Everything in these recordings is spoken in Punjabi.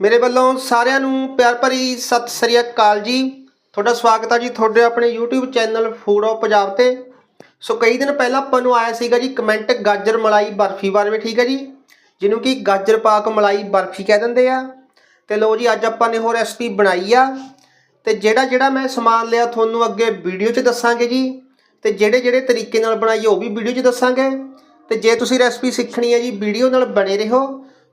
ਮੇਰੇ ਵੱਲੋਂ ਸਾਰਿਆਂ ਨੂੰ ਪਿਆਰ ਭਰੀ ਸਤਿ ਸ੍ਰੀ ਅਕਾਲ ਜੀ। ਤੁਹਾਡਾ ਸਵਾਗਤ ਹੈ ਜੀ ਤੁਹਾਡੇ ਆਪਣੇ YouTube channel food of Punjab ਤੇ। ਸੋ ਕਈ ਦਿਨ ਪਹਿਲਾਂ ਆਪਾਂ ਨੂੰ ਆਇਆ ਸੀਗਾ ਜੀ ਕਮੈਂਟ ਗਾਜਰ ਮਲਾਈ ਬਰਫੀ ਬਾਰੇ ਠੀਕ ਹੈ ਜੀ? ਜਿਹਨੂੰ ਕਿ ਗਾਜਰ ਪਾਕ ਮਲਾਈ ਬਰਫੀ ਕਹਿ ਦਿੰਦੇ ਆ। ਤੇ ਲੋ ਜੀ, ਅੱਜ ਆਪਾਂ ਨੇ ਹੋਰ ਰੈਸਪੀ ਬਣਾਈ ਆ। ਤੇ ਜਿਹੜਾ ਜਿਹੜਾ ਮੈਂ ਸਮਾਨ ਲਿਆ ਤੁਹਾਨੂੰ ਅੱਗੇ ਵੀਡੀਓ 'ਚ ਦੱਸਾਂਗੇ ਜੀ। ਤੇ ਜਿਹੜੇ ਜਿਹੜੇ ਤਰੀਕੇ ਨਾਲ ਬਣਾਈ ਉਹ ਵੀ ਵੀਡੀਓ 'ਚ ਦੱਸਾਂਗੇ। ਤੇ ਜੇ ਤੁਸੀਂ ਰੈਸਪੀ ਸਿੱਖਣੀ ਹੈ ਜੀ ਵੀਡੀਓ ਨਾਲ ਬਣੇ ਰਹੋ।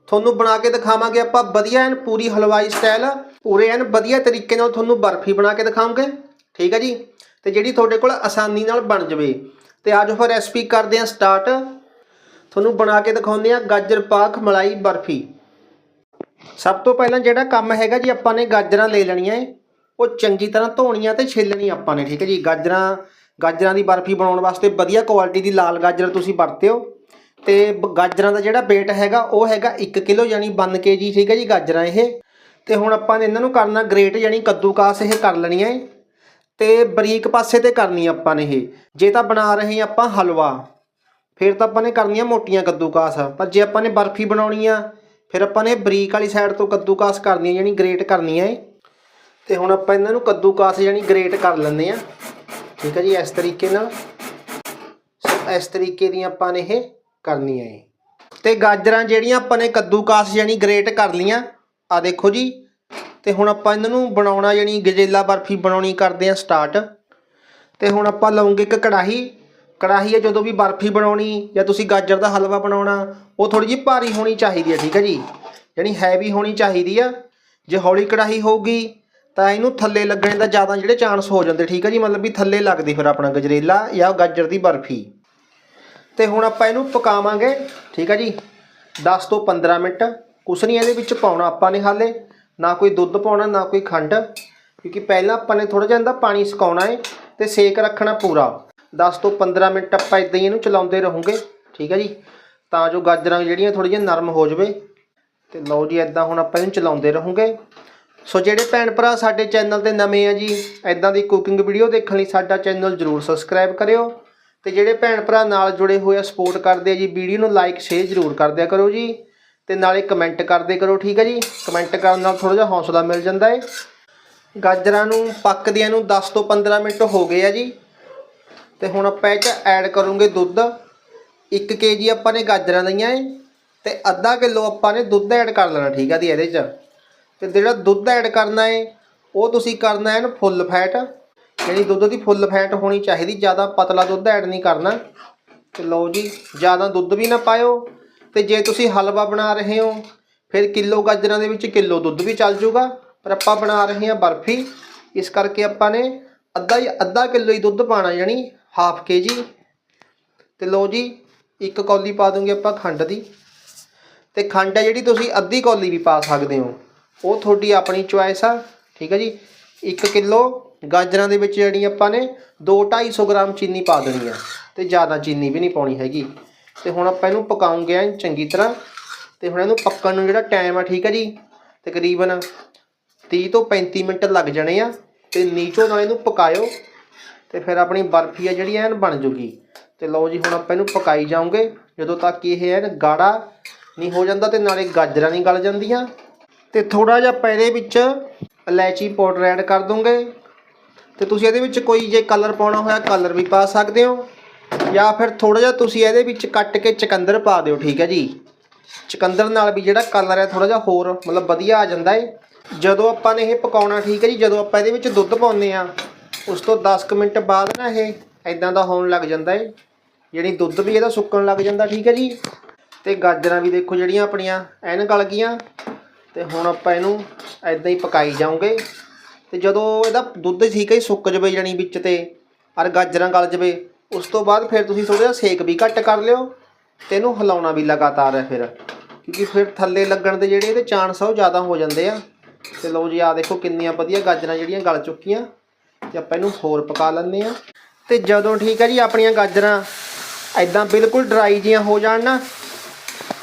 ਤੁਹਾਨੂੰ ਬਣਾ ਕੇ ਦਿਖਾਵਾਂਗੇ ਆਪਾਂ ਵਧੀਆ ਐਨ ਪੂਰੀ ਹਲਵਾਈ ਸਟਾਈਲ ਪੂਰੇ ਐਨ ਵਧੀਆ ਤਰੀਕੇ ਨਾਲ ਤੁਹਾਨੂੰ ਬਰਫੀ ਬਣਾ ਕੇ ਦਿਖਾਵਾਂਗੇ। ਠੀਕ ਹੈ ਜੀ? ਤੇ ਜਿਹੜੀ ਤੁਹਾਡੇ ਕੋਲ ਆਸਾਨੀ ਨਾਲ ਬਣ ਜਵੇ। ਤੇ ਅੱਜ ਫਿਰ ਰੈਸਪੀ ਕਰਦੇ ਹਾਂ ਸਟਾਰਟ ਤੁਹਾਨੂੰ ਬਣਾ ਕੇ ਦਿਖਾਉਂਦੇ ਹਾਂ ਗਾਜਰ ਪਾਕ ਮਲਾਈ ਬਰਫੀ। ਸਭ ਤੋਂ ਪਹਿਲਾਂ ਜਿਹੜਾ ਕੰਮ ਹੈਗਾ ਜੀ ਆਪਾਂ ਨੇ ਗਾਜਰਾਂ ਲੈ ਲੈਣੀਆਂ ਏ। ਉਹ ਚੰਗੀ ਤਰ੍ਹਾਂ ਧੋਣੀਆਂ ਤੇ ਛਿੱਲਣੀ ਆਪਾਂ ਨੇ, ਠੀਕ ਹੈ ਜੀ? ਗਾਜਰਾਂ ਗਾਜਰਾਂ ਦੀ ਬਰਫੀ ਬਣਾਉਣ ਵਾਸਤੇ ਵਧੀਆ ਕੁਆਲਿਟੀ ਦੀ ਲਾਲ ਗਾਜਰ ਤੁਸੀਂ ਵਰਤਿਓ। ਤੇ ਬ- ਗਾਜਰਾਂ ਦਾ ਜਿਹੜਾ weight ਹੈਗਾ, ਉਹ ਹੈਗਾ 1 ਕਿਲੋ ਯਾਨੀ 1 ਕੇਜੀ ਠੀਕ ਹੈ ਜੀ ਗਾਜਰਾਂ ਇਹ। ਤੇ ਹੁਣ ਆਪਾਂ ਨੇ ਇਹਨਾਂ ਨੂੰ ਕਰਨਾ ਗ੍ਰੇਟ ਯਾਨੀ ਕੱਦੂਕਾਸ ਇਹ ਕਰ ਲੈਣੀਆਂ ਏ। ਤੇ ਬਰੀਕ ਪਾਸੇ ਤੇ ਕਰਨੀ ਆਪਾਂ ਨੇ ਇਹ। ਜੇ ਤਾਂ ਬਣਾ ਰਹੇ ਆਪਾਂ ਹਲਵਾ, ਫਿਰ ਤਾਂ ਆਪਾਂ ਨੇ ਕਰਨੀਆਂ ਮੋਟੀਆਂ ਕੱਦੂਕਾਸ। ਪਰ ਜੇ ਆਪਾਂ ਨੇ ਬਰਫੀ ਬਣਾਉਣੀ ਆ, ਫਿਰ ਆਪਾਂ ਨੇ ਬਰੀਕ ਵਾਲੀ ਸਾਈਡ ਤੋਂ ਕੱਦੂਕਾਸ ਕਰਨੀ ਹੈ ਯਾਨੀ ਗ੍ਰੇਟ ਕਰਨੀ ਹੈ ਤੇ ਹੁਣ ਆਪਾਂ ਇਹਨਾਂ ਨੂੰ ਕੱਦੂਕਾਸ ਯਾਨੀ ਗ੍ਰੇਟ ਕਰ ਲੈਂਦੇ ਆ। ਠੀਕ ਹੈ ਜੀ, ਇਸ ਤਰੀਕੇ ਨਾਲ। ਸੋ ਇਸ ਤਰੀਕੇ ਦੀ ਆਪਾਂ ਨੇ ਇਹ ਕਰਨੀਆਂ ਹੈ ਤੇ ਗਾਜਰਾਂ ਜਿਹੜੀਆਂ ਆਪਾਂ ਨੇ ਕੱਦੂਕਾਸ ਯਾਨੀ ਗ੍ਰੇਟ ਕਰ ਲੀਆਂ ਆ ਦੇਖੋ ਜੀ। ਤੇ ਹੁਣ ਆਪਾਂ ਇਹਨਾਂ ਨੂੰ ਬਣਾਉਣਾ ਯਾਨੀ ਗਜੇਲਾ ਬਰਫੀ ਬਣਾਉਣੀ ਕਰਦੇ ਆ ਸਟਾਰਟ ਤੇ ਹੁਣ ਆਪਾਂ ਲਵਾਂਗੇ ਇੱਕ ਕੜਾਹੀ। ਕੜਾਹੀ ਹੈ ਜਦੋਂ ਵੀ ਬਰਫੀ ਬਣਾਉਣੀ ਜਾਂ ਤੁਸੀਂ ਗਾਜਰ ਦਾ ਹਲਵਾ ਬਣਾਉਣਾ, ਉਹ ਥੋੜੀ ਜਿਹੀ ਭਾਰੀ ਹੋਣੀ ਚਾਹੀਦੀ ਹੈ ਠੀਕ ਹੈ ਜੀ। ਯਾਨੀ ਹੈਵੀ ਹੋਣੀ ਚਾਹੀਦੀ ਆ। ਜੇ ਹੌਲੀ ਕੜਾਹੀ ਹੋਊਗੀ, ਤਾਂ ਇਹਨੂੰ ਥੱਲੇ ਲੱਗਣ ਦਾ ਜ਼ਿਆਦਾ ਜਿਹੜੇ ਚਾਂਸ ਹੋ ਜਾਂਦੇ, ਠੀਕ ਹੈ ਜੀ। ਮਤਲਬ ਵੀ ਥੱਲੇ ਲੱਗਦੀ ਫਿਰ ਆਪਣਾ ਗਜਰੇਲਾ ਜਾਂ ਗਾਜਰ ਦੀ ਬਰਫੀ। ਤੇ ਹੁਣ ਆਪਾਂ ਇਹਨੂੰ ਪਕਾਵਾਂਗੇ, ਠੀਕ ਹੈ ਜੀ? 10 ਤੋਂ 15 ਮਿੰਟ। ਕੁਛ ਨਹੀਂ ਇਹਦੇ ਵਿੱਚ ਪਾਉਣਾ ਆਪਾਂ ਨੇ ਹਾਲੇ। ਨਾ ਕੋਈ ਦੁੱਧ ਪਾਉਣਾ, ਨਾ ਕੋਈ ਖੰਡ। ਕਿਉਂਕਿ ਪਹਿਲਾਂ ਆਪਾਂ ਨੇ ਥੋੜਾ ਜਿਹਾ ਇਹਦਾ ਪਾਣੀ ਸੁਕਾਉਣਾ ਹੈ ਤੇ ਸੇਕ ਰੱਖਣਾ ਪੂਰਾ। 10 ਤੋਂ 15 ਮਿੰਟ ਆਪਾਂ ਇਦਾਂ ਹੀ ਇਹਨੂੰ ਚਲਾਉਂਦੇ ਰਹੋਗੇ, ਠੀਕ ਹੈ ਜੀ? ਤਾਂ ਜੋ ਗਾਜਰਾਂ ਜਿਹੜੀਆਂ ਥੋੜ੍ਹੀਆਂ ਨਰਮ ਹੋ ਜਵੇ। ਤੇ ਲਓ ਜੀ ਇਦਾਂ ਹੁਣ ਆਪਾਂ ਇਹਨੂੰ ਚਲਾਉਂਦੇ ਰਹੋਗੇ। ਸੋ ਜਿਹੜੇ ਭੈਣ ਭਰਾ ਸਾਡੇ ਚੈਨਲ ਤੇ ਨਵੇਂ ਆ ਜੀ ਇਦਾਂ ਦੀ ਕੁਕਿੰਗ ਵੀਡੀਓ ਦੇਖਣ ਲਈ ਸਾਡਾ ਚੈਨਲ ਜਰੂਰ ਸਬਸਕ੍ਰਾਈਬ ਕਰਿਓ। ਤੇ ਜਿਹੜੇ ਭੈਣ ਭਰਾ ਨਾਲ ਜੁੜੇ ਹੋਏ ਆ ਸਪੋਰਟ ਕਰਦੇ ਆ ਜੀ, ਵੀਡੀਓ ਨੂੰ ਲਾਈਕ ਸ਼ੇਅਰ ਜਰੂਰ ਕਰਦਿਆ ਕਰੋ ਜੀ ਤੇ ਨਾਲੇ ਕਮੈਂਟ ਕਰਦੇ ਕਰੋ, ਠੀਕ ਹੈ ਜੀ? ਕਮੈਂਟ ਕਰਨ ਨਾਲ ਥੋੜਾ ਜਿਹਾ ਹੌਸਲਾ ਮਿਲ ਜਾਂਦਾ ਹੈ ਗਾਜਰਾਂ ਨੂੰ, ਪੱਕਦਿਆਂ ਨੂੰ 10 ਤੋਂ 15 ਮਿੰਟ ਹੋ ਗਏ ਆ ਜੀ। ਤੇ ਹੁਣ ਆਪਾਂ ਇਹ 'ਚ ਐਡ ਕਰੂੰਗੇ ਦੁੱਧ। 1 ਕੇਜੀ ਆਪਾਂ ਨੇ ਗਾਜਰਾਂ ਲਈਆਂ ਏ ਤੇ ਅੱਧਾ ਕਿਲੋ ਆਪਾਂ ਨੇ ਦੁੱਧ ਐਡ ਕਰ ਲੈਣਾ, ਠੀਕ ਆ ਜੀ, ਇਹਦੇ 'ਚ। ਤੇ ਜਿਹੜਾ ਦੁੱਧ ਐਡ ਕਰਨਾ ਏ, ਉਹ ਤੁਸੀਂ ਕਰਨਾ ਹੈ ਫੁੱਲ ਫੈਟ ਜਿਹੜੀ ਦੁੱਧ ਦੀ ਫੁੱਲ ਫੈਟ ਹੋਣੀ ਚਾਹੀਦੀ, ਜ਼ਿਆਦਾ ਪਤਲਾ ਦੁੱਧ ਐਡ ਨਹੀਂ ਕਰਨਾ। ਤੇ ਲਓ ਜੀ, ਜ਼ਿਆਦਾ ਦੁੱਧ ਵੀ ਨਾ ਪਾਇਓ, ਤੇ ਜੇ ਤੁਸੀਂ ਹਲਵਾ ਬਣਾ ਰਹੇ ਹੋ, ਫਿਰ ਕਿਲੋ ਗਾਜਰਾਂ ਦੇ ਵਿੱਚ ਕਿਲੋ ਦੁੱਧ ਵੀ ਚੱਲ ਜਾਊਗਾ ਪਰ ਆਪਾਂ ਬਣਾ ਰਹੇ ਹਾਂ ਬਰਫੀ, ਇਸ ਕਰਕੇ ਆਪਾਂ ਨੇ ਅੱਧਾ ਹੀ ਅੱਧਾ ਕਿਲੋ ਹੀ ਦੁੱਧ ਪਾਣਾ ਯਾਨੀ ਹਾਫ ਕੇ ਜੀ ਤੇ ਲਓ ਜੀ, ਇੱਕ ਕੌਲੀ ਪਾ ਦੂੰਗੇ ਆਪਾਂ ਖੰਡ ਦੀ। ਤੇ ਖੰਡ ਹੈ ਜਿਹੜੀ ਤੁਸੀਂ ਅੱਧੀ ਕੌਲੀ ਵੀ ਪਾ ਸਕਦੇ ਹੋ। ਉਹ ਤੁਹਾਡੀ ਆਪਣੀ ਚੁਆਇਸ ਆ, ਠੀਕ ਹੈ ਜੀ? 1 ਕਿਲੋ ਗਾਜਰਾਂ ਦੇ ਵਿੱਚ ਜਿਹੜੀ ਆਪਾਂ ਨੇ 2-250 ਗ੍ਰਾਮ ਚੀਨੀ ਪਾ ਦੇਣੀ ਆ ਤੇ ਜ਼ਿਆਦਾ ਚੀਨੀ ਵੀ ਨਹੀਂ ਪਾਉਣੀ ਹੈਗੀ। ਤੇ ਹੁਣ ਆਪਾਂ ਇਹਨੂੰ ਪਕਾਉਂਗੇ ਐਨ ਚੰਗੀ ਤਰ੍ਹਾਂ। ਤੇ ਹੁਣ ਇਹਨੂੰ ਪੱਕਣ ਨੂੰ ਜਿਹੜਾ ਟਾਈਮ ਆ, ਠੀਕ ਹੈ ਜੀ? ਤਕਰੀਬਨ 30 ਤੋਂ 35 ਮਿੰਟ ਲੱਗ ਜਾਣੇ ਆ। ਤੇ ਨੀਚੋਂ ਨਾਲ ਇਹਨੂੰ ਪਕਾਇਓ। ਤੇ ਫਿਰ ਆਪਣੀ ਬਰਫੀ ਆ ਜਿਹੜੀ ਐਨ ਬਣ ਜੂਗੀ। ਤੇ ਲਓ ਜੀ, ਹੁਣ ਆਪਾਂ ਇਹਨੂੰ ਪਕਾਈ ਜਾਉਂਗੇ ਜਦੋਂ ਤੱਕ ਇਹ ਐਨ ਗਾੜਾ ਨਹੀਂ ਹੋ ਜਾਂਦਾ ਤੇ ਨਾਲੇ ਗਾਜਰਾਂ ਨਹੀਂ ਗਲ ਜਾਂਦੀਆਂ। ਤੇ ਥੋੜਾ ਜਿਹਾ ਆਪਾਂ ਇਹਦੇ ਵਿੱਚ ਇਲਾਇਚੀ ਪਾਊਡਰ ਐਡ ਕਰ ਦੂੰਗੇ। ਤੇ ਤੁਸੀਂ ਇਹਦੇ ਵਿੱਚ ਕੋਈ ਜੇ ਕਲਰ ਪਾਉਣਾ ਹੋਇਆ ਕਲਰ ਵੀ ਪਾ ਸਕਦੇ ਹੋ। ਜਾਂ ਫਿਰ ਥੋੜਾ ਜਿਹਾ ਤੁਸੀਂ ਇਹਦੇ ਵਿੱਚ ਕੱਟ ਕੇ ਚਕੰਦਰ ਪਾ ਦਿਓ, ਠੀਕ ਹੈ ਜੀ। ਚਕੰਦਰ ਨਾਲ ਵੀ ਜਿਹੜਾ ਕਲਰ ਹੈ ਥੋੜਾ ਜਿਹਾ ਹੋਰ ਮਤਲਬ ਵਧੀਆ ਆ ਜਾਂਦਾ ਏ। ਜਦੋਂ ਆਪਾਂ ਨੇ ਇਹ ਪਕਾਉਣਾ, ਠੀਕ ਹੈ ਜੀ, ਜਦੋਂ ਆਪਾਂ ਇਹਦੇ ਵਿੱਚ ਦੁੱਧ ਪਾਉਂਦੇ ਆ ਉਸ ਤੋਂ 10 ਕੁ ਮਿੰਟ ਬਾਅਦ ਨਾ ਇਹ ਇਦਾਂ ਦਾ ਹੋਣ ਲੱਗ ਜਾਂਦਾ ਹੈ ਜਿਹੜੀ ਦੁੱਧ ਵੀ ਇਹਦਾ ਸੁੱਕਣ ਲੱਗ ਜਾਂਦਾ, ਠੀਕ ਹੈ ਜੀ। ਤੇ ਗਾਜਰਾਂ ਵੀ ਦੇਖੋ ਜਿਹੜੀਆਂ ਆਪਣੀਆਂ ਐਨ ਗਲ ਗਈਆਂ। ਤੇ ਹੁਣ ਆਪਾਂ ਇਹਨੂੰ ਐਦਾਂ ਹੀ ਪਕਾਈ ਜਾਵਾਂਗੇ ਤੇ ਜਦੋਂ ਇਹਦਾ ਦੁੱਧ ਠੀਕ ਹੈ ਸੁੱਕ ਜਵੇ ਜਾਣੀ ਵਿੱਚ ਤੇ, ਔਰ ਗਾਜਰਾਂ ਗਲ ਜਵੇ, ਉਸ ਤੋਂ ਬਾਅਦ ਫਿਰ ਤੁਸੀਂ ਥੋੜਾ ਜਿਹਾ ਸੇਕ ਵੀ ਘੱਟ ਕਰ ਲਿਓ ਤੇ ਇਹਨੂੰ ਹਿਲਾਉਣਾ ਵੀ ਲਗਾਤਾਰ ਹੈ ਫਿਰ। ਕਿਉਂਕਿ ਫਿਰ ਥੱਲੇ ਲੱਗਣ ਦੇ ਜਿਹੜੇ ਇਹਦੇ ਚਾਂਸ ਆ ਉਹ ਜ਼ਿਆਦਾ ਹੋ ਜਾਂਦੇ ਆ। ਤੇ ਲਓ ਜੀ ਆ ਦੇਖੋ ਕਿੰਨੀਆਂ ਵਧੀਆ ਗਾਜਰਾਂ ਜਿਹੜੀਆਂ ਗਲ ਚੁੱਕੀਆਂ। ਤੇ ਆਪਾਂ ਇਹਨੂੰ ਹੋਰ ਪਕਾ ਲੈਂਦੇ ਆ ਤੇ ਜਦੋਂ ਠੀਕ ਹੈ ਜੀ, ਆਪਣੀਆਂ ਗਾਜਰਾਂ ਐਦਾਂ ਬਿਲਕੁਲ ਡਰਾਈ ਜੀਆਂ ਹੋ ਜਾਣ ਨਾ,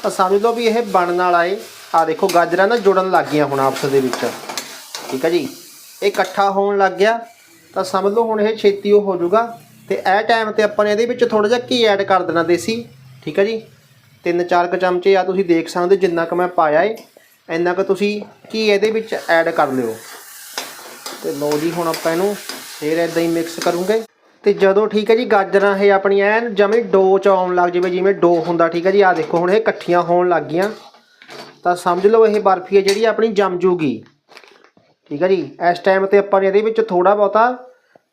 ਤਾਂ ਸਮਝ ਲਓ ਵੀ ਇਹ ਬਣਨ ਵਾਲਾ ਏ। ਆ ਦੇਖੋ, ਗਾਜਰਾਂ ਨਾ ਜੁੜਨ ਲੱਗ ਗਈਆਂ ਹੁਣ ਆਪਸ ਦੇ ਵਿੱਚ। ਠੀਕ ਹੈ ਜੀ? ਇਕੱਠਾ ਹੋਣ ਲੱਗ ਗਿਆ, ਤਾਂ ਸਮਝ ਲਓ ਹੁਣ ਇਹ ਛੇਤੀ ਉਹ ਹੋ ਜਾਊਗਾ। ਤੇ ਇਹ ਟਾਈਮ ਤੇ ਆਪਾਂ ਨੇ ਇਹਦੇ ਵਿੱਚ ਥੋੜਾ ਜਿਹਾ ਘੀ ਐਡ ਕਰ ਦੇਣਾ ਦੇਸੀ, ਠੀਕ ਹੈ ਜੀ? ਤਿੰਨ ਚਾਰ ਕੁ ਚਮਚੇ ਆ ਤੁਸੀਂ ਦੇਖ ਸਕਦੇ ਹੋ ਜਿੰਨਾ ਕੁ ਮੈਂ ਪਾਇਆ ਏ, ਇੰਨਾ ਕੁ ਤੁਸੀਂ ਘੀ ਇਹਦੇ ਵਿੱਚ ਐਡ ਕਰ ਲਿਓ। ਤੇ ਲੋ ਜੀ ਹੁਣ ਆਪਾਂ ਇਹਨੂੰ ਫੇਰ ਇਦਾਂ ਹੀ ਮਿਕਸ ਕਰੂੰਗੇ। ਤੇ ਜਦੋਂ ਠੀਕ ਹੈ ਜੀ ਗਾਜਰਾਂ ਇਹ ਆਪਣੀਆਂ ਐਨ ਜਮੇ ਡੋ ਚ ਆਉਣ ਲੱਗ ਜਾਵੇ, ਜਿਵੇਂ ਡੋ ਹੁੰਦਾ, ਠੀਕ ਹੈ ਜੀ? ਆ ਦੇਖੋ ਹੁਣ ਇਹ ਇਕੱਠੀਆਂ ਹੋਣ ਲੱਗ ਗਈਆਂ। ਤਾਂ ਸਮਝ ਲਓ ਇਹ ਬਰਫੀ ਹੈ ਜਿਹੜੀ ਆਪਣੀ ਜੰਮ ਜੂਗੀ। ਠੀਕ ਹੈ ਜੀ। ਇਸ ਟਾਈਮ ਤੇ ਆਪਾਂ ਨੇ ਇਹਦੇ ਵਿੱਚ ਥੋੜਾ ਬਹੁਤਾ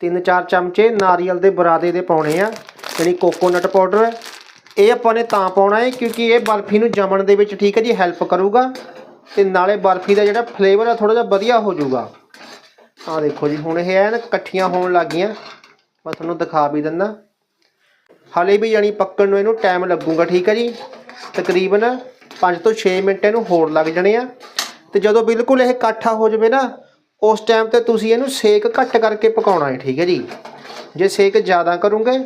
3-4 ਚਮਚੇ ਨਾਰੀਅਲ ਦੇ ਬਰਾਦੇ ਦੇ ਪਾਉਣੇ ਆ, ਯਾਨੀ ਕੋਕੋਨਟ ਪਾਊਡਰ ਇਹ ਆਪਾਂ ਨੇ ਤਾਂ ਪਾਉਣਾ ਹੈ ਕਿਉਂਕਿ ਇਹ ਬਰਫੀ ਨੂੰ ਜਮਣ ਦੇ ਵਿੱਚ ਠੀਕ ਹੈ ਜੀ ਹੈਲਪ ਕਰੂਗਾ। ਤੇ ਨਾਲੇ ਬਰਫੀ ਦਾ ਜਿਹੜਾ ਫਲੇਵਰ ਆ ਥੋੜਾ ਜਿਹਾ ਵਧੀਆ ਹੋ ਜਾਊਗਾ। ਆਹ ਦੇਖੋ ਜੀ, ਹੁਣ ਇਹ ਐਨ ਇਕੱਠੀਆਂ ਹੋਣ ਲੱਗ ਗਈਆਂ। ਮੈਂ ਤੁਹਾਨੂੰ ਦਿਖਾ ਵੀ ਦਿੰਦਾ। ਹਲੇ ਵੀ ਯਾਨੀ ਪੱਕਣ ਨੂੰ ਇਹਨੂੰ ਟਾਈਮ ਲੱਗੂਗਾ, ਠੀਕ ਹੈ ਜੀ। ਤਕਰੀਬਨ 5 ਤੋਂ 6 ਮਿੰਟ ਇਹਨੂੰ ਹੋਰ ਲੱਗ ਜਾਣੇ ਆ। ਤੇ ਜਦੋਂ ਬਿਲਕੁਲ ਇਹ ਇਕੱਠਾ ਹੋ ਜਾਵੇ ਨਾ ਉਸ ਟਾਈਮ ਤੇ ਤੁਸੀਂ ਇਹਨੂੰ ਸੇਕ ਘੱਟ ਕਰਕੇ ਪਕਾਉਣਾ ਹੈ, ਠੀਕ ਹੈ ਜੀ। ਜੇ ਸੇਕ ਜ਼ਿਆਦਾ ਕਰੋਗੇ,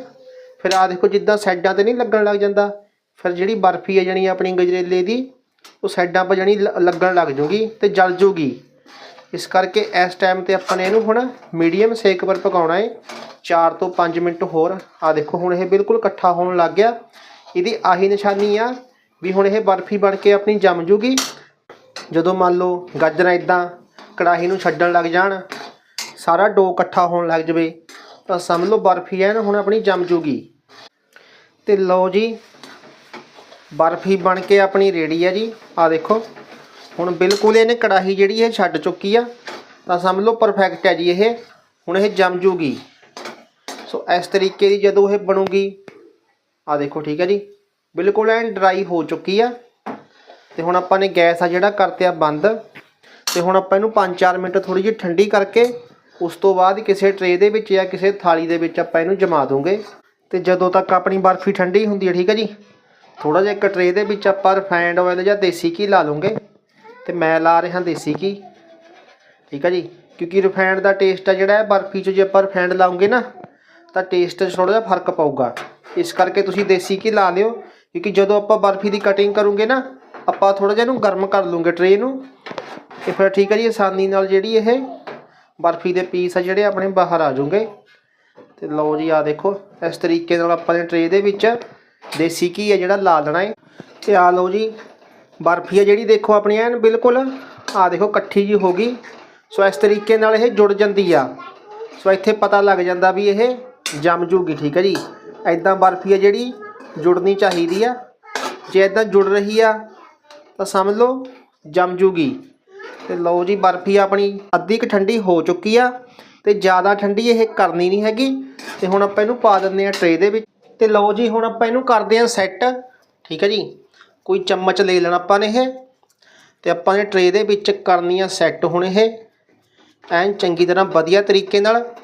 ਫਿਰ ਆ ਦੇਖੋ ਜਿੱਦਾਂ ਸਾਈਡਾਂ ਤੇ ਨਹੀਂ ਲੱਗਣ ਲੱਗ ਜਾਂਦਾ, ਫਿਰ ਜਿਹੜੀ ਬਰਫੀ ਹੈ ਜਣੀ ਆਪਣੀ ਗਜਰੇਲੇ ਦੀ, ਉਹ ਸਾਈਡਾਂ 'ਪਰ ਜਣੀ ਲੱਗਣ ਲੱਗ ਜੂਗੀ ਤੇ ਜਲ ਜੂਗੀ। ਇਸ ਕਰਕੇ ਇਸ ਟਾਈਮ ਤੇ ਆਪਾਂ ਨੇ ਇਹਨੂੰ ਹੁਣ ਮੀਡੀਅਮ ਸੇਕ ਪਰ ਪਕਾਉਣਾ ਹੈ। 4 ਤੋਂ 5 ਮਿੰਟ ਹੋਰ ਆ ਦੇਖੋ ਹੁਣ ਇਹ ਬਿਲਕੁਲ ਇਕੱਠਾ ਹੋਣ ਲੱਗ ਗਿਆ। ਇਹਦੀ ਆਹੀ ਨਿਸ਼ਾਨੀ ਆ ਵੀ ਹੁਣ ਇਹ ਬਰਫੀ ਬਣ ਕੇ ਆਪਣੀ ਜੰਮ ਜੂਗੀ। ਜਦੋਂ ਮੰਨ ਲਓ ਗਾਜਰਾਂ ਇਦਾਂ ਕੜਾਹੀ ਨੂੰ ਛੱਡਣ ਲੱਗ ਜਾਣ, ਸਾਰਾ ਡੋ ਇਕੱਠਾ ਹੋਣ ਲੱਗ ਜਵੇ, ਤਾਂ ਸਮਝ ਲਓ ਬਰਫੀ ਐਨ ਹੁਣ ਆਪਣੀ ਜੰਮ ਜੂਗੀ। ਤੇ ਲਓ ਜੀ, ਬਰਫੀ ਬਣ ਕੇ ਆਪਣੀ ਰੈਡੀ ਹੈ ਜੀ ਆ ਦੇਖੋ, ਹੁਣ ਬਿਲਕੁਲ ਇਹਨੇ ਕੜਾਹੀ ਜਿਹੜੀ ਇਹ ਛੱਡ ਚੁੱਕੀ ਆ, ਤਾਂ ਸਮਝ ਲਓ ਪਰਫੈਕਟ ਹੈ ਜੀ ਇਹ, ਹੁਣ ਇਹ ਜੰਮ ਜੂਗੀ। ਸੋ ਇਸ ਤਰੀਕੇ ਦੀ ਜਦੋਂ ਇਹ ਬਣੂਗੀ ਆ ਦੇਖੋ ਠੀਕ ਹੈ ਜੀ, ਬਿਲਕੁਲ ਐਨ ਡਰਾਈ ਹੋ ਚੁੱਕੀ ਆ। ਤੇ ਹੁਣ ਆਪਾਂ ਨੇ ਗੈਸ ਆ ਜਿਹੜਾ ਕਰਤਿਆ ਬੰਦ ਤੇ ਹੁਣ ਆਪਾਂ ਇਹਨੂੰ 5-4 ਮਿੰਟ ਥੋੜੀ ਜਿਹੀ ਠੰਡੀ ਕਰਕੇ ਉਸ ਤੋਂ ਬਾਅਦ ਕਿਸੇ ਟਰੇ ਦੇ ਵਿੱਚ ਜਾਂ ਕਿਸੇ ਥਾਲੀ ਦੇ ਵਿੱਚ ਆਪਾਂ ਇਹਨੂੰ ਜਮਾ ਦੂੰਗੇ ਤੇ ਜਦੋਂ ਤੱਕ ਆਪਣੀ ਬਰਫੀ ਠੰਡੀ ਹੁੰਦੀ ਹੈ, ਠੀਕ ਹੈ ਜੀ? ਥੋੜਾ ਜਿਹਾ ਇੱਕ ਟਰੇ ਦੇ ਵਿੱਚ ਆਪਾਂ ਰਿਫਾਈਨਡ ਆਇਲ ਜਾਂ ਦੇਸੀ ਘੀ ਲਾ ਲੂੰਗੇ ਤੇ ਮੈਂ ਲਾ ਰਿਹਾ ਦੇਸੀ ਘੀ, ਠੀਕ ਹੈ ਜੀ? ਕਿਉਂਕਿ ਰਿਫਾਈਨਡ ਦਾ ਟੇਸਟ ਆ ਜਿਹੜਾ ਹੈ ਬਰਫੀ 'ਚ ਜੇ ਆਪਾਂ ਰਿਫਾਈਨਡ ਲਾਉਂਗੇ ਨਾ, ਤਾਂ ਟੇਸਟ 'ਚ ਥੋੜਾ ਜਿਹਾ ਫ਼ਰਕ ਪਊਗਾ। ਇਸ ਕਰਕੇ ਤੁਸੀਂ ਦੇਸੀ ਘੀ ਲਾ ਲਿਓ, ਕਿਉਂਕਿ ਜਦੋਂ ਆਪਾਂ ਬਰਫੀ ਦੀ ਕਟਿੰਗ ਕਰੂੰਗੇ ਨਾ ਆਪਾਂ ਥੋੜਾ ਜਿਹਾ ਇਹਨੂੰ ਗਰਮ ਕਰ ਲੂੰਗੇ ਟਰੇ ਨੂੰ। ਤੇ ਫਿਰ ਠੀਕ ਹੈ ਜੀ, ਆਸਾਨੀ ਨਾਲ ਜਿਹੜੀ ਇਹ ਬਰਫੀ ਦੇ ਪੀਸ ਆ ਜਿਹੜੇ ਆਪਣੇ ਬਾਹਰ ਆ ਜਾਣਗੇ ਤੇ ਲਓ ਜੀ ਆ ਦੇਖੋ, ਇਸ ਤਰੀਕੇ ਨਾਲ ਆਪਾਂ ਨੇ ਟਰੇ ਦੇ ਵਿੱਚ ਦੇਸੀ ਘੀ ਹੈ ਜਿਹੜਾ ਲਾ ਲੈਣਾ ਹੈ। ਤੇ ਆ ਲਓ ਜੀ, ਬਰਫੀ ਹੈ ਜਿਹੜੀ ਦੇਖੋ ਆਪਣੀ ਐਨ ਬਿਲਕੁਲ ਆ ਦੇਖੋ ਇਕੱਠੀ ਜੀ ਹੋ ਗਈ। ਸੋ ਇਸ ਤਰੀਕੇ ਨਾਲ ਇਹ ਜੁੜ ਜਾਂਦੀ ਆ। ਸੋ ਇੱਥੇ ਪਤਾ ਲੱਗ ਜਾਂਦਾ ਵੀ ਇਹ ਜੰਮ ਜੂਗੀ, ਠੀਕ ਹੈ ਜੀ। ਐਦਾਂ ਬਰਫੀ ਹੈ ਜਿਹੜੀ ਜੁੜਨੀ ਚਾਹੀਦੀ ਆ। ਜੇ ਐਦਾਂ ਜੁੜ ਰਹੀ ਆ ਤਾਂ ਸਮਝ ਲਓ, ਜੰਮ ਜੂਗੀ। ਤੇ ਲਓ ਜੀ, ਬਰਫੀ ਆਪਣੀ ਅੱਧੀ ਕੁ ਠੰਡੀ ਹੋ ਚੁੱਕੀ ਆ ਤੇ ਜ਼ਿਆਦਾ ਠੰਡੀ ਇਹ ਕਰਨੀ ਨਹੀਂ ਹੈਗੀ। ਤੇ ਹੁਣ ਆਪਾਂ ਇਹਨੂੰ ਪਾ ਦਿੰਦੇ ਆ ਟਰੇ ਦੇ ਵਿੱਚ। ਤੇ ਲਓ ਜੀ, ਹੁਣ ਆਪਾਂ ਇਹਨੂੰ ਕਰਦੇ ਆ ਸੈੱਟ। ਠੀਕ ਹੈ ਜੀ? ਕੋਈ ਚਮਚ ਲੈ ਲੈਣਾ ਆਪਾਂ ਨੇ ਇਹ। ਤੇ ਆਪਾਂ ਨੇ ਟਰੇ ਦੇ ਵਿੱਚ ਕਰਨੀ ਆ ਸੈੱਟ ਹੁਣ ਇਹ। ਐਨ ਚੰਗੀ ਤਰ੍ਹਾਂ ਵਧੀਆ ਤਰੀਕੇ ਨਾਲ।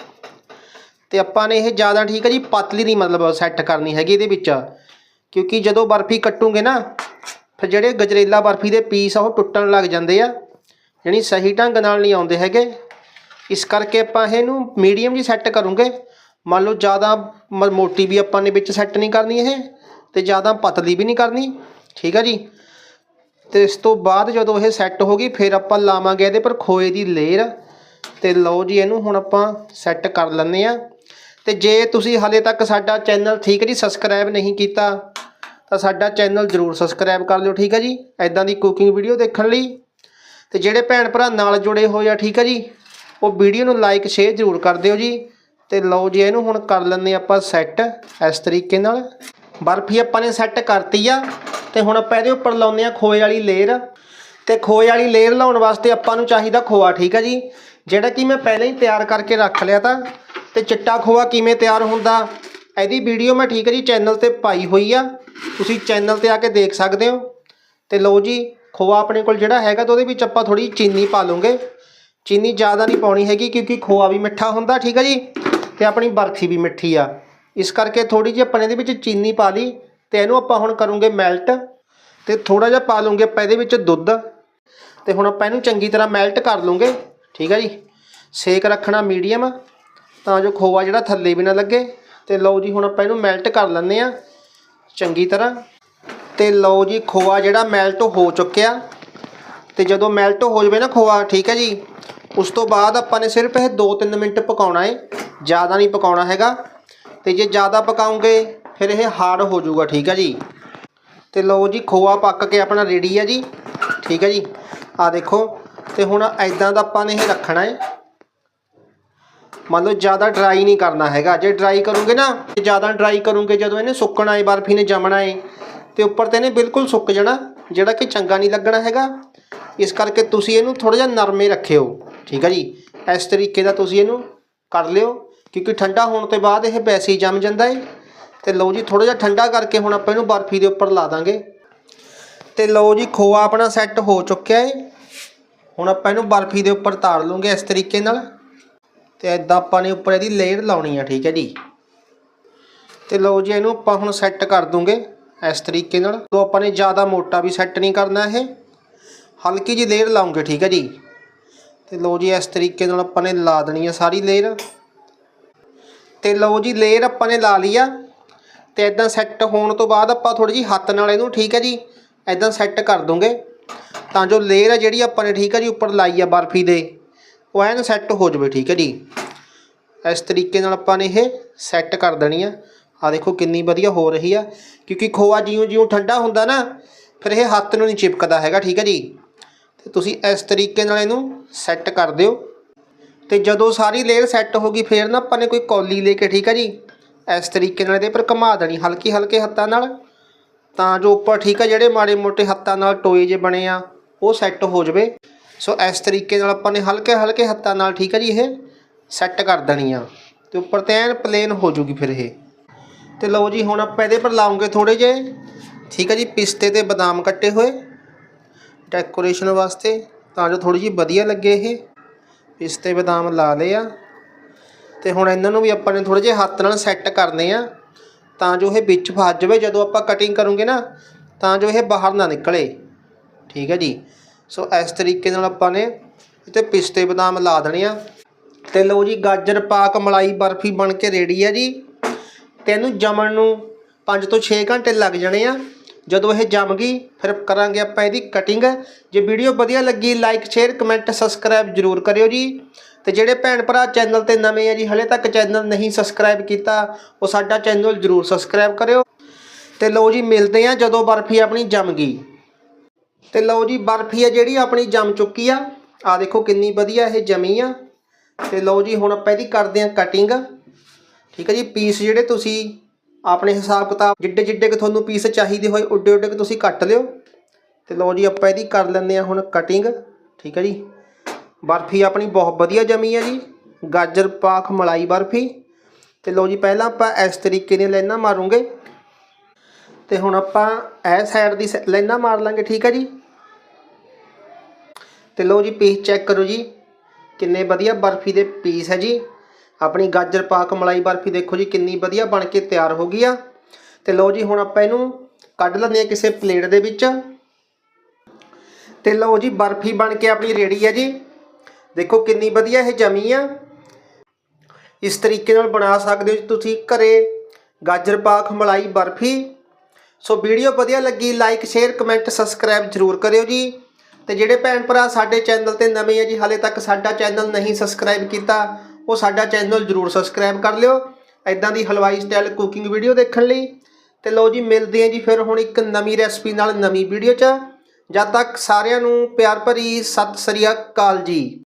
ਤੇ ਆਪਾਂ ਨੇ ਇਹ ਜ਼ਿਆਦਾ ਠੀਕ ਹੈ ਜੀ, ਪਤਲੀ ਨਹੀਂ ਮਤਲਬ ਸੈੱਟ ਕਰਨੀ ਹੈਗੀ ਇਹਦੇ ਵਿੱਚ। ਕਿਉਂਕਿ ਜਦੋਂ ਬਰਫੀ ਕੱਟੂਗੇ ਨਾ ਫਿਰ ਜਿਹੜੇ ਗਜਰੇਲਾ ਬਰਫੀ ਦੇ ਪੀਸ ਆ, ਉਹ ਟੁੱਟਣ ਲੱਗ ਜਾਂਦੇ ਆ ਯਾਨੀ ਸਹੀ ਢੰਗ ਨਾਲ ਨਹੀਂ ਆਉਂਦੇ ਹੈਗੇ। ਇਸ ਕਰਕੇ ਆਪਾਂ ਇਹਨੂੰ ਮੀਡੀਅਮ ਜੀ ਸੈੱਟ ਕਰੂੰਗੇ। ਮੰਨ ਲਓ ਜ਼ਿਆਦਾ ਮ- ਮੋਟੀ ਵੀ ਆਪਾਂ ਨੇ ਵਿੱਚ ਸੈੱਟ ਨਹੀਂ ਕਰਨੀ ਇਹ, ਤੇ ਜ਼ਿਆਦਾ ਪਤਲੀ ਵੀ ਨਹੀਂ ਕਰਨੀ, ਠੀਕ ਆ ਜੀ? ਤੇ ਇਸ ਤੋਂ ਬਾਅਦ ਜਦੋਂ ਇਹ ਸੈੱਟ ਹੋ ਗਈ, ਫਿਰ ਆਪਾਂ ਲਾਵਾਂਗੇ ਇਹਦੇ ਪਰ ਖੋਏ ਦੀ ਲੇਅਰ। ਤੇ ਲਓ ਜੀ, ਇਹਨੂੰ ਹੁਣ ਆਪਾਂ ਸੈੱਟ ਕਰ ਲੈਂਦੇ ਆ। ਤੇ ਜੇ ਤੁਸੀਂ ਹਾਲੇ ਤੱਕ ਸਾਡਾ ਚੈਨਲ ਠੀਕ ਜੀ ਸਬਸਕ੍ਰਾਈਬ ਨਹੀਂ ਕੀਤਾ ਤਾਂ ਸਾਡਾ ਚੈਨਲ ਜ਼ਰੂਰ ਸਬਸਕ੍ਰਾਈਬ ਕਰ ਲਿਓ, ਠੀਕ ਹੈ ਜੀ? ਐਦਾਂ ਦੀ ਕੁਕਿੰਗ ਵੀਡੀਓ ਦੇਖਣ ਲਈ। ਤੇ ਜਿਹੜੇ ਭੈਣ ਭਰਾ ਨਾਲ ਜੁੜੇ ਹੋਏ ਆ, ਠੀਕ ਹੈ ਜੀ? ਉਹ ਵੀਡੀਓ ਨੂੰ ਲਾਈਕ ਸ਼ੇਅਰ ਜ਼ਰੂਰ ਕਰ ਦਿਓ ਜੀ। ਤੇ ਲਓ ਜੀ, ਇਹਨੂੰ ਹੁਣ ਕਰ ਲੈਂਦੇ ਆਪਾਂ ਸੈੱਟ ਇਸ ਤਰੀਕੇ ਨਾਲ। ਬਰਫੀ ਆਪਾਂ ਨੇ ਸੈੱਟ ਕਰਤੀ ਆ। ਤੇ ਹੁਣ ਆਪਾਂ ਇਹਦੇ ਉੱਪਰ ਲਾਉਂਦੇ ਆ ਖੋਏ ਵਾਲੀ ਲੇਅਰ ਤੇ ਖੋਏ ਵਾਲੀ ਲੇਅਰ ਲਾਉਣ ਵਾਸਤੇ ਆਪਾਂ ਨੂੰ ਚਾਹੀਦਾ ਖੋਆ, ਠੀਕ ਹੈ ਜੀ? ਜਿਹੜਾ ਕਿ ਮੈਂ ਪਹਿਲਾਂ ਹੀ ਤਿਆਰ ਕਰਕੇ ਰੱਖ ਲਿਆ ਤਾਂ। ਤੇ ਚਿੱਟਾ ਖੋਆ ਕਿਵੇਂ ਤਿਆਰ ਹੁੰਦਾ, ਇਹਦੀ ਵੀਡੀਓ ਮੈਂ, ਠੀਕ ਹੈ ਜੀ ਚੈਨਲ ਤੇ ਪਾਈ ਹੋਈ ਆ। ਤੁਸੀਂ ਚੈਨਲ ਤੇ ਆ ਕੇ ਦੇਖ ਸਕਦੇ ਹੋ। ਤੇ ਲਓ ਜੀ, ਖੋਆ ਆਪਣੇ ਕੋਲ ਜਿਹੜਾ ਹੈਗਾ ਤਾਂ ਉਹਦੇ ਵਿੱਚ ਆਪਾਂ ਥੋੜੀ ਚੀਨੀ ਪਾ ਲਵਾਂਗੇ। ਚੀਨੀ ਜ਼ਿਆਦਾ ਨਹੀਂ ਪਾਉਣੀ ਹੈਗੀ ਕਿਉਂਕਿ ਖੋਆ ਵੀ ਮਿੱਠਾ ਹੁੰਦਾ, ਠੀਕ ਹੈ ਜੀ? ਤੇ ਆਪਣੀ ਬਰਫੀ ਵੀ ਮਿੱਠੀ ਆ। ਇਸ ਕਰਕੇ ਥੋੜੀ ਜਿਹੀ ਆਪਾਂ ਇਹਦੇ ਵਿੱਚ ਚੀਨੀ ਪਾ ਲਈ ਤੇ ਇਹਨੂੰ ਆਪਾਂ ਹੁਣ ਕਰੂੰਗੇ ਮੈਲਟ। ਤੇ ਥੋੜਾ ਜਿਹਾ ਪਾ ਲਵਾਂਗੇ ਆਪਾਂ ਇਹਦੇ ਵਿੱਚ ਦੁੱਧ। ਤੇ ਹੁਣ ਆਪਾਂ ਇਹਨੂੰ ਚੰਗੀ ਤਰ੍ਹਾਂ ਮੈਲਟ ਕਰ ਲਵਾਂਗੇ, ਠੀਕ ਹੈ ਜੀ? ਸੇਕ ਰੱਖਣਾ ਮੀਡੀਅਮ, ਤਾਂ ਜੋ ਖੋਆ ਜਿਹੜਾ ਥੱਲੇ ਵੀ ਨਾ ਲੱਗੇ। ਤੇ ਲਓ ਜੀ, ਹੁਣ ਆਪਾਂ ਇਹਨੂੰ ਮੈਲਟ ਕਰ ਲੈਂਦੇ ਆ ਚੰਗੀ ਤਰ੍ਹਾਂ। ਤੇ ਲਓ ਜੀ, ਖੋਆ ਜਿਹੜਾ ਮੈਲਟ ਹੋ ਚੁੱਕਿਆ। ਤੇ ਜਦੋਂ ਮੈਲਟ ਹੋ ਜਾਵੇ ਨਾ ਖੋਆ, ਠੀਕ ਹੈ ਜੀ, ਉਸ ਤੋਂ ਬਾਅਦ ਆਪਾਂ ਨੇ ਸਿਰਫ ਇਹ 2-3 ਮਿੰਟ ਪਕਾਉਣਾ ਹੈ ਜ਼ਿਆਦਾ ਨਹੀਂ ਪਕਾਉਣਾ ਹੈਗਾ। ਤੇ ਜੇ ਜ਼ਿਆਦਾ ਪਕਾਉਂਗੇ, ਫਿਰ ਇਹ ਹਾਰਡ ਹੋ ਜਾਊਗਾ, ਠੀਕ ਹੈ ਜੀ। ਤੇ ਲਓ ਜੀ, ਖੋਆ ਪੱਕ ਕੇ ਆਪਣਾ ਰੈਡੀ ਹੈ ਜੀ। ਠੀਕ ਹੈ ਜੀ। ਆ ਦੇਖੋ, ਤੇ ਹੁਣ ਐਦਾਂ ਦਾ ਆਪਾਂ ਨੇ ਇਹ ਰੱਖਣਾ ਹੈ ਮੰਨ ਲਓ ਜ਼ਿਆਦਾ ਡਰਾਈ ਨਹੀਂ ਕਰਨਾ ਹੈਗਾ। ਜੇ ਡਰਾਈ ਕਰੋਗੇ ਨਾ ਤੇ ਜ਼ਿਆਦਾ ਡਰਾਈ ਕਰੋਗੇ, ਜਦੋਂ ਇਹਨੇ ਸੁੱਕਣਾ ਹੈ ਬਰਫੀ ਨੇ ਜਮਣਾ ਏ, ਤੇ ਉੱਪਰ ਤੇ ਇਹਨੇ ਬਿਲਕੁਲ ਸੁੱਕ ਜਾਣਾ, ਜਿਹੜਾ ਕਿ ਚੰਗਾ ਨਹੀਂ ਲੱਗਣਾ ਹੈਗਾ। ਇਸ ਕਰਕੇ ਤੁਸੀਂ ਇਹਨੂੰ ਥੋੜਾ ਜਿਹਾ ਨਰਮੇ ਰੱਖਿਓ, ਠੀਕ ਹੈ ਜੀ? ਇਸ ਤਰੀਕੇ ਦਾ ਤੁਸੀਂ ਇਹਨੂੰ ਕਰ ਲਿਓ, ਕਿਉਂਕਿ ਠੰਡਾ ਹੋਣ ਤੋਂ ਬਾਅਦ ਇਹ ਵੈਸੇ ਹੀ ਜੰਮ ਜਾਂਦਾ ਏ। ਤੇ ਲਓ ਜੀ ਥੋੜਾ ਜਿਹਾ ਠੰਡਾ ਕਰਕੇ ਹੁਣ ਆਪਾਂ ਇਹਨੂੰ ਬਰਫੀ ਦੇ ਉੱਪਰ ਲਾ ਦਾਂਗੇ। ਤੇ ਲਓ ਜੀ, ਖੋਆ ਆਪਣਾ ਸੈੱਟ ਹੋ ਚੁੱਕਿਆ ਏ। ਹੁਣ ਆਪਾਂ ਇਹਨੂੰ ਬਰਫੀ ਦੇ ਉੱਪਰ ਤਾਰ ਲਵਾਂਗੇ ਇਸ ਤਰੀਕੇ ਨਾਲ। ਤੇ ਇਦਾਂ ਆਪਾਂ ਨੇ ਉੱਪਰ ਇਹਦੀ ਲੇਅਰ ਲਾਉਣੀ ਆ, ਠੀਕ ਹੈ ਜੀ। ਤੇ ਲਓ ਜੀ, ਇਹਨੂੰ ਆਪਾਂ ਹੁਣ ਸੈੱਟ ਕਰ ਦੂੰਗੇ ਇਸ ਤਰੀਕੇ ਨਾਲ। ਤੋਂ ਆਪਾਂ ਨੇ ਜ਼ਿਆਦਾ ਮੋਟਾ ਵੀ ਸੈੱਟ ਨਹੀਂ ਕਰਨਾ ਇਹ। ਹਲਕੀ ਜਿਹੀ ਲੇਅਰ ਲਾਉਂਗੇ, ਠੀਕ ਹੈ ਜੀ। ਤੇ ਲਓ ਜੀ, ਇਸ ਤਰੀਕੇ ਨਾਲ ਆਪਾਂ ਨੇ ਲਾ ਦੇਣੀ ਆ ਸਾਰੀ ਲੇਅਰ ਤੇ ਲਓ ਜੀ ਲੇਅਰ ਆਪਾਂ ਨੇ ਲਾ ਲਈ ਆ। ਤੇ ਇਦਾਂ ਸੈੱਟ ਹੋਣ ਤੋਂ ਬਾਅਦ ਆਪਾਂ ਥੋੜੀ ਜਿਹੀ ਹੱਥ ਨਾਲ ਇਹਨੂੰ, ਠੀਕ ਹੈ ਜੀ ਇਦਾਂ ਸੈੱਟ ਕਰ ਦੂੰਗੇ। ਤਾਂ ਜੋ ਲੇਅਰ ਆ ਜਿਹੜੀ ਆਪਾਂ ਨੇ, ਠੀਕ ਹੈ ਜੀ, ਉੱਪਰ ਲਾਈ ਆ ਬਰਫੀ ਦੇ। ਉਹ ਐਨ ਸੈੱਟ ਹੋ ਜਾਵੇ, ਠੀਕ ਹੈ ਜੀ। ਇਸ ਤਰੀਕੇ ਨਾਲ ਆਪਾਂ ਨੇ ਇਹ ਸੈੱਟ ਕਰ ਦੇਣੀ ਆ। ਆ ਦੇਖੋ ਕਿੰਨੀ ਵਧੀਆ ਹੋ ਰਹੀ ਆ, ਕਿਉਂਕਿ ਖੋਆ ਜਿਉਂ ਜਿਉਂ ਠੰਡਾ ਹੁੰਦਾ ਨਾ, ਫਿਰ ਇਹ ਹੱਥ ਨੂੰ ਨਹੀਂ ਚਿਪਕਦਾ ਹੈਗਾ, ਠੀਕ ਹੈ ਜੀ। ਤੇ ਤੁਸੀਂ ਇਸ ਤਰੀਕੇ ਨਾਲ ਇਹਨੂੰ ਸੈੱਟ ਕਰ ਦਿਓ। ਤੇ ਜਦੋਂ ਸਾਰੀ ਲੇਅਰ ਸੈੱਟ ਹੋ ਗਈ, ਫੇਰ ਨਾ ਆਪਾਂ ਨੇ ਕੋਈ ਕੌਲੀ ਲੈ ਕੇ, ਠੀਕ ਹੈ ਜੀ, ਇਸ ਤਰੀਕੇ ਨਾਲ ਇਹਦੇ ਪਰ ਘੁਮਾ ਦੇਣੀ, ਹਲਕੀ ਹਲਕੇ ਹੱਥਾਂ ਨਾਲ। ਤਾਂ ਜੋ ਉੱਪਰ, ਠੀਕ ਹੈ, ਜਿਹੜੇ ਮਾੜੇ ਮੋਟੇ ਹੱਥਾਂ ਨਾਲ ਟੋਏ ਜੇ ਬਣੇ ਆ, ਉਹ ਸੈੱਟ ਹੋ ਜਵੇ। ਸੋ ਇਸ ਤਰੀਕੇ ਨਾਲ ਆਪਾਂ ਨੇ ਹਲਕੇ ਹਲਕੇ ਹੱਥਾਂ ਨਾਲ, ਠੀਕ ਹੈ ਜੀ ਇਹ? ਸੈੱਟ ਕਰ ਦੇਣੀ ਆ। ਤੇ ਉੱਪਰ ਤੇ ਐਨ ਪਲੇਨ ਹੋ ਜੂਗੀ ਫਿਰ ਇਹ। ਤੇ ਲਓ ਜੀ, ਹੁਣ ਆਪਾਂ ਇਹਦੇ ਪਰ ਲਾਉਂਗੇ ਥੋੜੇ ਜੇ ਠੀਕ ਹੈ ਜੀ, ਪਿਸਤੇ ਤੇ ਬਦਾਮ ਕੱਟੇ ਹੋਏ। ਡੈਕੋਰੇਸ਼ਨ ਵਾਸਤੇ ਤਾਂ ਜੋ ਥੋੜੀ ਜੀ ਵਧੀਆ ਲੱਗੇ ਇਹ। ਪਿਸਤੇ ਬਦਾਮ ਲਾ ਲਏ ਆ। ਤੇ ਹੁਣ ਇਹਨਾਂ ਨੂੰ ਵੀ ਆਪਾਂ ਨੇ ਥੋੜੇ ਜਿਹੇ ਹੱਥ ਨਾਲ ਸੈੱਟ ਕਰਨੇ ਆ। ਤਾਂ ਜੋ ਇਹ ਵਿੱਚ ਫਸ ਜਾਵੇ, ਜਦੋਂ ਆਪਾਂ ਕਟਿੰਗ ਕਰੂਗੇ ਨਾ, ਤਾਂ ਜੋ ਇਹ ਬਾਹਰ ਨਾ ਨਿਕਲੇ। ਠੀਕ ਹੈ ਜੀ। ਸੋ ਇਸ ਤਰੀਕੇ ਨਾਲ ਆਪਾਂ ਨੇ ਇੱਥੇ ਪਿਸਤੇ ਬਦਾਮ ਲਾ ਦੇਣੇ ਆ। ਤੇ ਲਓ ਜੀ, ਗਾਜਰ ਪਾਕ ਮਲਾਈ ਬਰਫੀ ਬਣ ਕੇ ਰੈਡੀ ਆ ਜੀ। ਤੇ ਇਹਨੂੰ ਜਮਣ ਨੂੰ 5 ਤੋਂ 6 ਘੰਟੇ ਲੱਗ ਜਾਣੇ ਆ। ਜਦੋਂ ਇਹ ਜੰਮ ਗਈ, ਫਿਰ ਕਰਾਂਗੇ ਆਪਾਂ ਇਹਦੀ ਕਟਿੰਗ ਜੇ ਵੀਡੀਓ ਵਧੀਆ ਲੱਗੀ ਲਾਈਕ ਸ਼ੇਅਰ ਕਮੈਂਟ ਸਬਸਕ੍ਰਾਈਬ ਜਰੂਰ ਕਰਿਓ ਜੀ। ਤੇ ਜਿਹੜੇ ਭੈਣ ਭਰਾ ਚੈਨਲ ਤੇ ਨਵੇਂ ਆ ਜੀ, ਹਲੇ ਤੱਕ ਚੈਨਲ ਨਹੀਂ ਸਬਸਕ੍ਰਾਈਬ ਕੀਤਾ, ਉਹ ਸਾਡਾ ਚੈਨਲ ਜਰੂਰ ਸਬਸਕ੍ਰਾਈਬ ਕਰਿਓ। ਤੇ ਲਓ ਜੀ, ਮਿਲਦੇ ਆ ਜਦੋਂ ਬਰਫੀ ਆਪਣੀ ਜੰਮ ਗਈ। ਤੇ ਲਓ ਜੀ ਬਰਫੀ ਆ ਜਿਹੜੀ ਆਪਣੀ ਜੰਮ ਚੁੱਕੀ ਆ। ਆ ਦੇਖੋ ਕਿੰਨੀ ਵਧੀਆ ਇਹ ਜਮੀ ਆ। ਤੇ ਲਓ ਜੀ ਹੁਣ ਆਪਾਂ ਇਹਦੀ ਕਰਦੇ ਆ ਕਟਿੰਗ ਠੀਕ ਹੈ ਜੀ ਪੀਸ ਜਿਹੜੇ ਤੁਸੀਂ ਆਪਣੇ ਹਿਸਾਬ ਕਿਤਾਬ ਜਿੱਡੇ ਜਿੱਡੇ ਕਿ ਤੁਹਾਨੂੰ ਪੀਸ ਚਾਹੀਦੇ ਹੋਏ, ਉੱਡੇ ਉੱਡੇ ਕਿ ਤੁਸੀਂ ਕੱਟ ਲਿਓ। ਤੇ ਲਓ ਜੀ ਆਪਾਂ ਇਹਦੀ ਕਰ ਲੈਂਦੇ ਆ ਹੁਣ ਕਟਿੰਗ ਠੀਕ ਹੈ ਜੀ, ਬਰਫੀ ਆਪਣੀ ਬਹੁਤ ਵਧੀਆ ਜਮੀ ਆ ਜੀ। ਗਾਜਰ ਪਾਕ ਮਲਾਈ ਬਰਫੀ। ਤੇ ਲਓ ਜੀ, ਪਹਿਲਾਂ ਆਪਾਂ ਇਸ ਤਰੀਕੇ ਦੀਆਂ ਲਾਈਨਾਂ ਮਾਰੂਗੇ। ਤੇ ਹੁਣ ਆਪਾਂ ਇਹ ਸਾਈਡ ਦੀ ਸ- ਲਾਈਨਾਂ ਮਾਰ ਲਾਂਗੇ, ਠੀਕ ਹੈ ਜੀ? ਤੇ ਲਓ ਜੀ ਪੀਸ ਚੈੱਕ ਕਰੋ ਜੀ, ਕਿੰਨੇ ਵਧੀਆ ਬਰਫੀ ਦੇ ਪੀਸ ਹੈ ਜੀ। ਆਪਣੀ ਗਾਜਰ ਪਾਕ ਮਲਾਈ ਬਰਫੀ ਦੇਖੋ ਜੀ, ਕਿੰਨੀ ਵਧੀਆ ਬਣ ਕੇ ਤਿਆਰ ਹੋ ਗਈ ਆ। ਤੇ ਲਓ ਜੀ, ਹੁਣ ਆਪਾਂ ਇਹਨੂੰ ਕੱਢ ਲੈਂਦੇ ਆ ਕਿਸੇ ਪਲੇਟ ਦੇ ਵਿੱਚ। ਤੇ ਲਓ ਜੀ, ਬਰਫੀ ਬਣ ਕੇ ਆਪਣੀ ਰੈਡੀ ਹੈ ਜੀ। ਦੇਖੋ ਕਿੰਨੀ ਵਧੀਆ ਇਹ ਜਮੀ ਆ। ਇਸ ਤਰੀਕੇ ਨਾਲ ਬਣਾ ਸਕਦੇ ਹੋ ਜੀ ਤੁਸੀਂ ਘਰੇ ਗਾਜਰ ਪਾਕ ਮਲਾਈ ਬਰਫੀ। ਸੋ ਵੀਡੀਓ ਵਧੀਆ ਲੱਗੀ ਲਾਈਕ ਸ਼ੇਅਰ ਕਮੈਂਟ ਸਬਸਕ੍ਰਾਈਬ ਜਰੂਰ ਕਰਿਓ ਜੀ। ਤੇ ਜਿਹੜੇ ਭੈਣ ਭਰਾ ਸਾਡੇ ਚੈਨਲ ਤੇ ਨਵੇਂ ਆ ਜੀ, ਹਾਲੇ ਤੱਕ ਸਾਡਾ ਚੈਨਲ ਨਹੀਂ ਸਬਸਕ੍ਰਾਈਬ ਕੀਤਾ, ਉਹ ਸਾਡਾ ਚੈਨਲ ਜਰੂਰ ਸਬਸਕ੍ਰਾਈਬ ਕਰ ਲਿਓ। ਐਦਾਂ ਦੀ ਹਲਵਾਈ ਸਟਾਈਲ ਕੁਕਿੰਗ ਵੀਡੀਓ ਦੇਖਣ ਲਈ। ਤੇ ਲਓ ਜੀ, ਮਿਲਦੇ ਆ ਜੀ ਫਿਰ ਹੁਣ ਇੱਕ ਨਵੀਂ ਰੈਸਪੀ ਨਾਲ ਨਵੀਂ ਵੀਡੀਓ 'ਚ। ਜਦ ਤੱਕ ਸਾਰਿਆਂ ਨੂੰ ਪਿਆਰ ਭਰੀ ਸਤਿ ਸ੍ਰੀ ਅਕਾਲ ਜੀ।